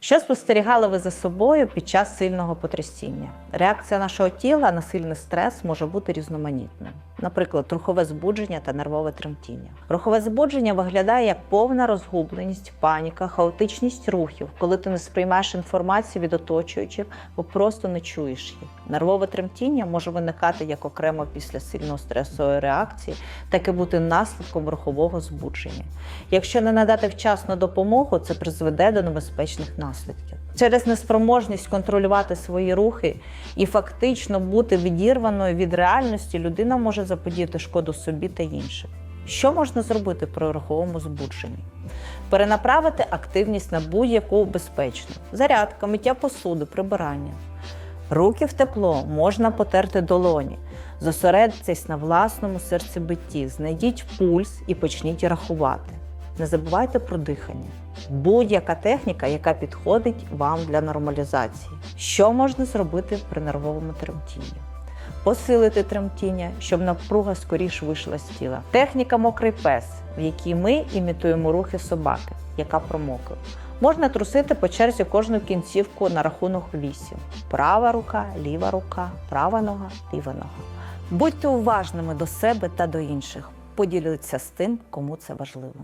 Що спостерігали ви за собою під час сильного потрясіння? Реакція нашого тіла на сильний стрес може бути різноманітною. Наприклад, рухове збудження та нервове тремтіння. Рухове збудження виглядає як повна розгубленість, паніка, хаотичність рухів, коли ти не сприймаєш інформацію від оточуючих, бо просто не чуєш їх. Нервове тремтіння може виникати як окремо після сильно стресової реакції, так і бути наслідком рухового збудження. Якщо не надати вчасну допомогу, це призведе до небезпечних наслідків. Через неспроможність контролювати свої рухи і фактично бути відірваною від реальності, людина може заподіяти шкоду собі та іншим. Що можна зробити при руховому збудженні? Перенаправити активність на будь-яку безпечну зарядка, миття посуди, прибирання. Руки в тепло можна потерти долоні. Зосередьтесь на власному серцебитті, знайдіть пульс і почніть рахувати. Не забувайте про дихання. Будь-яка техніка, яка підходить вам для нормалізації. Що можна зробити при нервовому тремтінні? Посилити тремтіння, щоб напруга скоріш вийшла з тіла. Техніка мокрий пес, в якій ми імітуємо рухи собаки, яка промокла. Можна трусити по черзі кожну кінцівку на рахунок 8. Права рука, ліва рука, права нога, ліва нога. Будьте уважними до себе та до інших. Поділіться з тим, кому це важливо.